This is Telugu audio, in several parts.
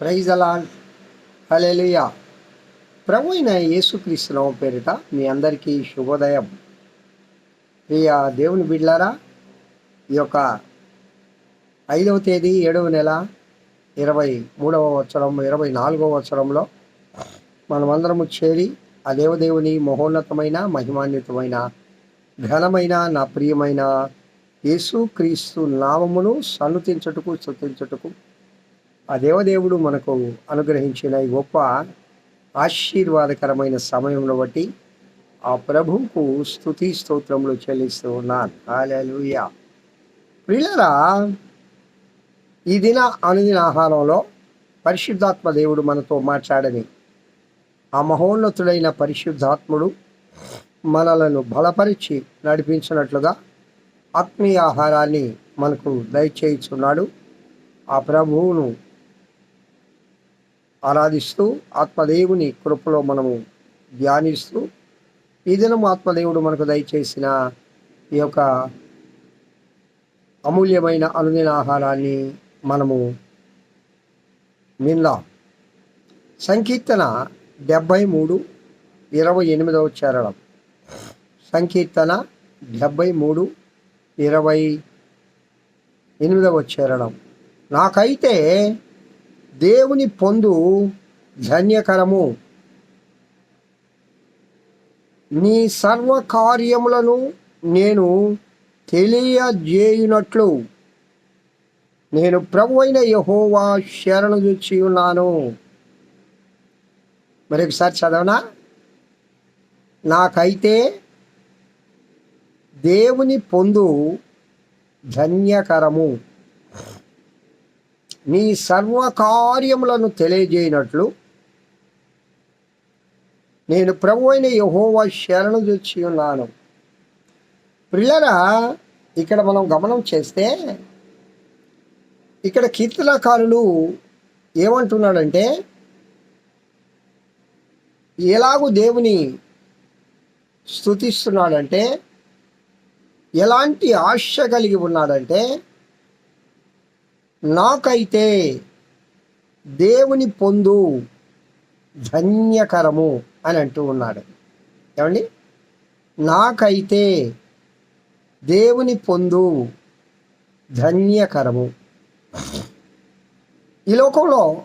ప్రైజ్ అలాన్ హలెలుయా ప్రభు అయిన యేసుక్రీస్తునామ పేరిట మీ అందరికీ శుభోదయం. ప్రియ దేవుని బిడ్లారా ఈ యొక్క ఐదవ తేదీ ఏడవ నెల ఇరవై మూడవ వత్సరం ఇరవై నాలుగవ వత్సరంలో మనమందరము చేరి ఆ దేవదేవుని మహోన్నతమైన మహిమాన్వితమైన ఘనమైన నా ప్రియమైన యేసుక్రీస్తు నామమును సన్నుతించుటకు స్తుతించుటకు ఆ దేవదేవుడు మనకు అనుగ్రహించిన ఈ గొప్ప ఆశీర్వాదకరమైన సమయంలో బట్టి ఆ ప్రభువుకు స్థుతి స్తోత్రములు చెల్లిస్తూ ఉన్నాను హాలూయా పిల్లరా ఈ దిన అనుదిన ఆహారంలో పరిశుద్ధాత్మ దేవుడు మనతో మాట్లాడని ఆ మహోన్నతుడైన పరిశుద్ధాత్ముడు మనలను బలపరిచి నడిపించినట్లుగా ఆత్మీయ ఆహారాన్ని మనకు దయచేయుచున్నాడు. ఆ ప్రభువును ఆరాధిస్తూ ఆత్మదేవుని కృపలో మనము ధ్యానిస్తూ ఈ దినం ఆత్మదేవుడు మనకు దయచేసిన ఈ యొక్క అమూల్యమైన అనుదిన ఆహారాన్ని మనము విందాం. సంకీర్తన డెబ్భై మూడు ఇరవై ఎనిమిదవ చరణం. సంకీర్తన డెబ్భై మూడు ఇరవై ఎనిమిదవ చరణం. నాకైతే దేవుని పొందు ధన్యకరము. నీ సర్వ కార్యములను నేను తెలియజేయునట్లు నేను ప్రభు అయిన యహోవా శరణు చూచి ఉన్నాను. మరి ఒకసారి చదవనా? నాకైతే దేవుని పొందు ధన్యకరము. నీ సర్వకార్యములను తెలియజేయనట్లు నేను ప్రభు అయిన యహోవా శరణు తెచ్చి ఉన్నాను. ప్రిల్లరా ఇక్కడ మనం గమనం చేస్తే ఇక్కడ కీర్తనకారులు ఏమంటున్నాడంటే ఎలాగూ దేవుని స్థుతిస్తున్నాడంటే ఎలాంటి ఆశ కలిగి ఉన్నాడంటే నాకైతే దేవుని పొందు ధన్యకరము అని అంటూ ఉన్నాడు. ఏమండి? నాకైతే దేవుని పొందు ధన్యకరము. ఈ లోకంలో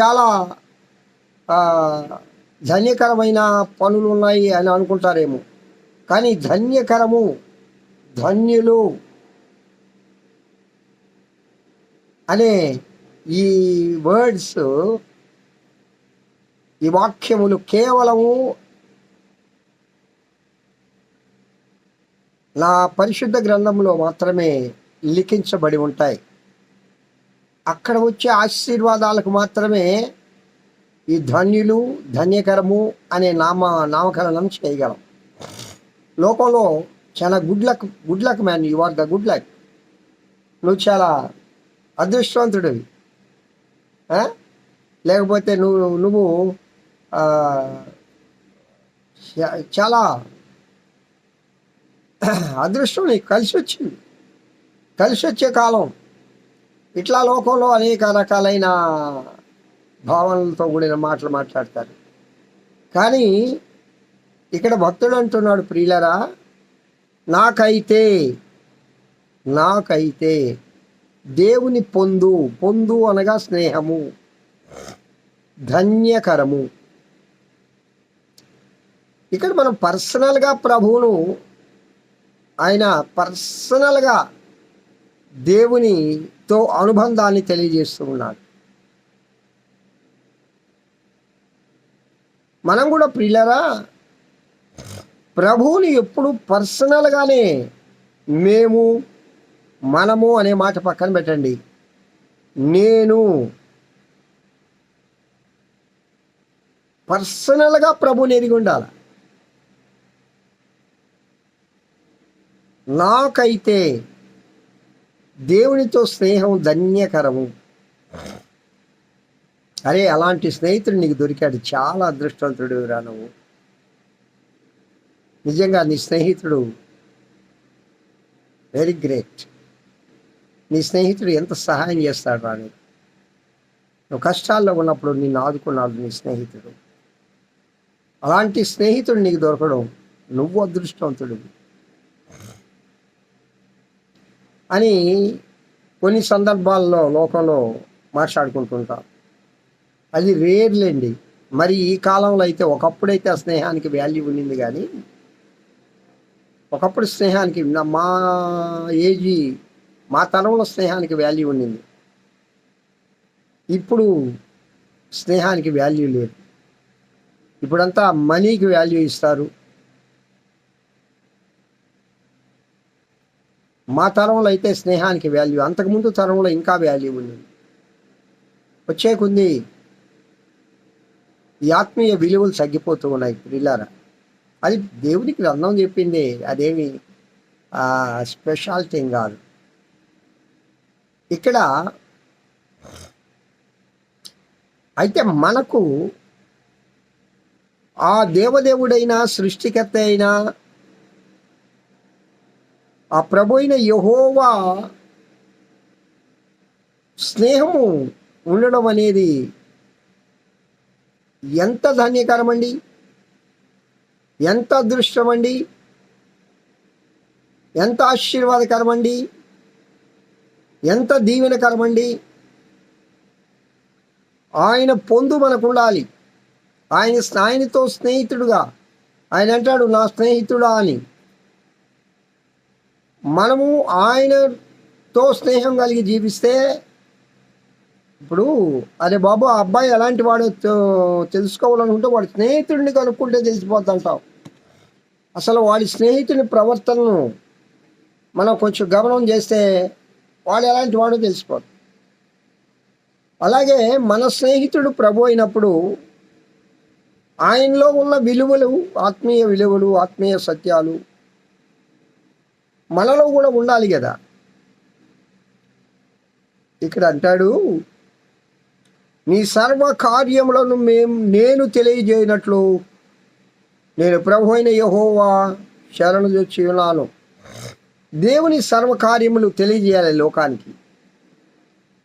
చాలా ధన్యకరమైన పనులు ఉన్నాయి అని అనుకుంటారేమో. కానీ ధన్యకరము ధన్యులు అనే ఈ వర్డ్స్ ఈ వాక్యములు కేవలము నా పరిశుద్ధ గ్రంథంలో మాత్రమే లిఖించబడి ఉంటాయి. అక్కడ వచ్చే ఆశీర్వాదాలకు మాత్రమే ఈ ధన్యులు ధన్యకరము అనే నామ నామకరణం చేయగలం. లోకంలో చాలా good luck good luck man you are the good luck నువ్వు చాలా అదృష్టవంతుడివి. లేకపోతే నువ్వు నువ్వు చాలా అదృష్టం నీకు కలిసి వచ్చింది. కలిసి వచ్చే కాలం. ఇట్లా లోకంలో అనేక రకాలైన భావనలతో కూడిన మాటలు మాట్లాడతారు. కానీ ఇక్కడ భక్తుడు అంటున్నాడు ప్రియులరా నాకైతే నాకైతే దేవుని పొందు పొందు అనగా స్నేహము ధన్యకరము. ఇక్కడ మనం పర్సనల్గా ప్రభువును ఆయన పర్సనల్గా దేవునితో అనుబంధాన్ని తెలియజేస్తూ ఉన్నాడు. మనం కూడా ప్రియులరా ప్రభువుని ఎప్పుడు పర్సనల్గానే మేము మనము అనే మాట పక్కన పెట్టండి. నేను పర్సనల్గా ప్రభుని ఎరిగి ఉండాలి? నాకైతే దేవునితో స్నేహం ధన్యకరము. అరే అలాంటి స్నేహితుడు నీకు దొరికాడు. చాలా అదృష్టవంతుడు రా నువ్వు. నిజంగా నీ స్నేహితుడు వెరీ గ్రేట్ నీ స్నేహితుడు ఎంత సహాయం చేస్తాడు రాని నువ్వు కష్టాల్లో ఉన్నప్పుడు నిన్ను ఆదుకున్నాడు నీ స్నేహితుడు. అలాంటి స్నేహితుడు నీకు దొరకడం. నువ్వు అదృష్టవంతుడివి. అని కొన్ని సందర్భాల్లో లోకంలో మాట్లాడుకుంటుంటాం. అది రేర్లేండి. మరి ఈ కాలంలో అయితే ఒకప్పుడైతే ఆ స్నేహానికి వాల్యూ ఉండింది కానీ ఒకప్పుడు స్నేహానికి నా- మా ఏజీ మా తరంలో స్నేహానికి వాల్యూ ఉండింది. ఇప్పుడు స్నేహానికి వాల్యూ లేదు. ఇప్పుడంతా మనీకి వాల్యూ ఇస్తారు. మా తరంలో అయితే స్నేహానికి వాల్యూ అంతకుముందు తరంలో ఇంకా వాల్యూ ఉంది వచ్చే కొంది ఈ ఆత్మీయ విలువలు తగ్గిపోతూ ఉన్నాయి పిల్లారా అది దేవునికి గ్రంథం చెప్పింది అదేమి స్పెషాలిటీ కాదు. ఇక్కడ అయితే మనకు ఆ దేవదేవుడైన సృష్టికర్త అయినా ఆ ప్రభు అయిన యహోవా స్నేహము ఉండడం అనేది ఎంత ధన్యకరమండి? ఎంత అదృష్టమండి? ఎంత ఆశీర్వాదకరమండి? ఎంత దీవెనకరమండి? ఆయన పొందు మనకు ఉండాలి ఆయన ఆయనతో స్నేహితుడుగా. ఆయన అంటాడు నా స్నేహితుడా అని. మనము ఆయనతో స్నేహం కలిగి జీవిస్తే ఇప్పుడు అరే బాబు ఆ అబ్బాయి ఎలాంటి వాడు తెలుసుకోవాలనుకుంటే వాడి స్నేహితుడిని కనుక్కుంటే తెలిసిపోతుంటాం. అసలు వాడి స్నేహితుని ప్రవర్తనను మనం కొంచెం గమనం చేస్తే వాడు ఎలాంటి వాడో తెలిసిపోతుంది అలాగే మన స్నేహితుడు ప్రభు అయినప్పుడు ఆయనలో ఉన్న విలువలు ఆత్మీయ విలువలు ఆత్మీయ సత్యాలు మనలో కూడా ఉండాలి కదా. ఇక్కడ అంటాడు నీ సర్వ కార్యములను మేము నేను తెలియజేయనట్లు నేను ప్రభు అయిన యహోవా శరణు తెచ్చి ఉన్నాను దేవుని సర్వకార్యములు తెలియజేయాలి లోకానికి.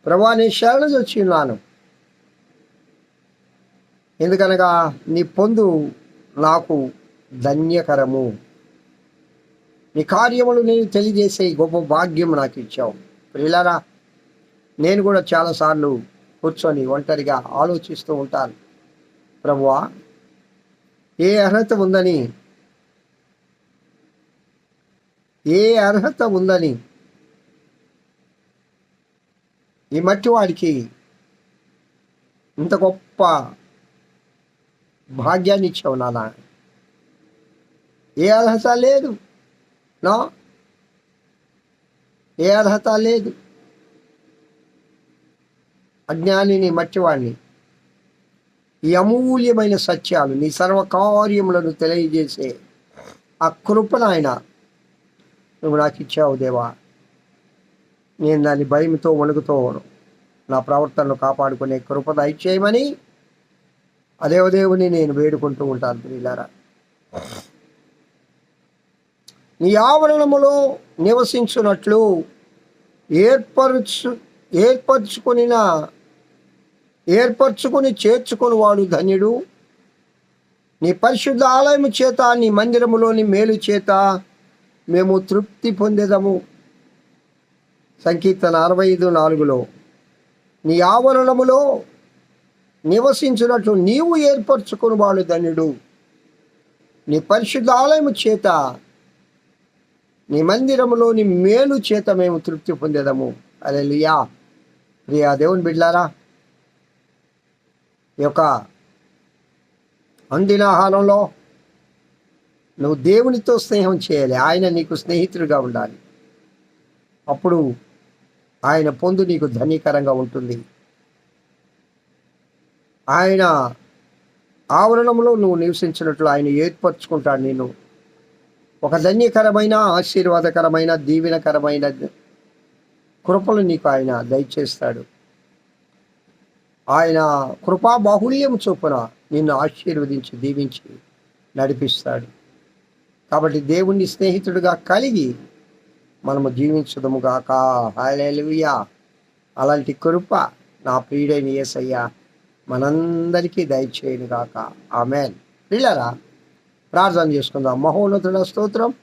ప్రభా నేను శరణ వచ్చి ఉన్నాను ఎందుకనగా నీ పొందు నాకు ధన్యకరము. నీ కార్యములు నేను తెలియజేసే గొప్ప భాగ్యం నాకు ఇచ్చావు. ప్రియులారా నేను కూడా చాలాసార్లు కూర్చొని ఒంటరిగా ఆలోచిస్తూ ఉంటాను. ప్రభువా ఏ అర్హత ఉందని ఏ అర్హత ఉందని ఈ మట్టి వాడికి ఇంత గొప్ప భాగ్యాన్ని ఇచ్చావు నాన్న. ఏ అర్హత లేదు. నా? ఏ అర్హత లేదు. అజ్ఞానిని మట్టివాణ్ణి ఈ అమూల్యమైన సత్యాలు నీ సర్వకార్యములను తెలియజేసే ఆ కృపను ఆయన నువ్వు నాకు ఇచ్చావు దేవా. నేను దాన్ని భయంతో వణుకుతో నా ప్రవర్తనను కాపాడుకునే కృప దయచేయమని అదేవదేవుని నేను వేడుకుంటూ ఉంటాను ప్రియులారా. నీ ఆవరణములో నివసించున్నట్లు ఏర్పరచు ఏర్పరచుకుని ఏర్పరచుకుని చేర్చుకొని వాడు ధన్యుడు. నీ పరిశుద్ధ ఆలయము చేత నీ మందిరములోని మేలు చేత మేము తృప్తి పొందేదము. సంకీర్తన అరవై ఐదు నాలుగులో నీ ఆవరణములో నివసించినట్లు నీవు ఏర్పరచుకుని వాడు ధన్యుడు. నీ పరిశుద్ధ ఆలయము చేత నీ మందిరములోని మేలు చేత మేము తృప్తి పొందేదము. అలెలుయా ప్రియా దేవుని బిడ్లారా ఈ యొక్క అందిన ఆహారంలో నువ్వు దేవునితో స్నేహం చేయాలి. ఆయన నీకు స్నేహితుడిగా ఉండాలి. అప్పుడు ఆయన పొందు నీకు ధనీకరంగా ఉంటుంది. ఆయన ఆవరణంలో నువ్వు నివసించినట్లు ఆయన ఏర్పరచుకుంటాడు నేను ఒక ధన్యకరమైన ఆశీర్వాదకరమైన దీవెనకరమైన కృపలు నీకు ఆయన దయచేస్తాడు. ఆయన కృపా బాహుళ్యం చొప్పున నిన్ను ఆశీర్వదించి దీవించి నడిపిస్తాడు. కాబట్టి దేవుణ్ణి స్నేహితుడిగా కలిగి మనము జీవించదముగాక. హాలేలుయా అలాంటి కృప నా ప్రియుడైన యేసయ్య మనందరికీ దయచేయను గాక ఆమెన్. పిల్లరా ప్రార్థన చేసుకుందాం. మహోన్నతుడ స్తోత్రం.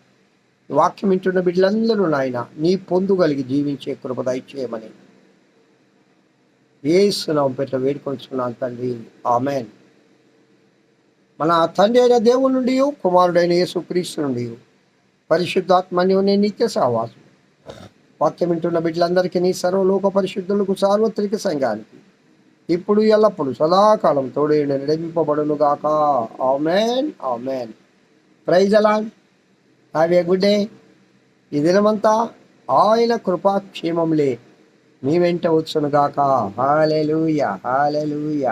వాక్యం వింటున్న బిడ్డలందరూ నాయన నీ పొందుగలిగి జీవించే కృప దయచేయమని. ఏసునాం పెట్ట వేడుకొంచుకున్నాను తండ్రి. ఆమెన్. మన తండ్రి అయిన దేవుని నుండి కుమారుడైన యేసుక్రీస్తు నుండి పరిశుద్ధాత్మని నిత్య సహవాసం వాక్యం వింటున్న బిడ్డలందరికీ నీ సర్వలోక పరిశుద్ధులకు సార్వత్రిక సంఘానికి ఇప్పుడు ఎల్లప్పుడు సదాకాలం తోడే నడిపింపబడును గాక ఆమెన్ ఆమెన్. ప్రైజ్ అలా. Have a good day. ఈ దినమంతా ఆయన కృపాక్షేమంలే మీ వెంట వచ్చును గాక హాలెలూయ హాలెలూయ.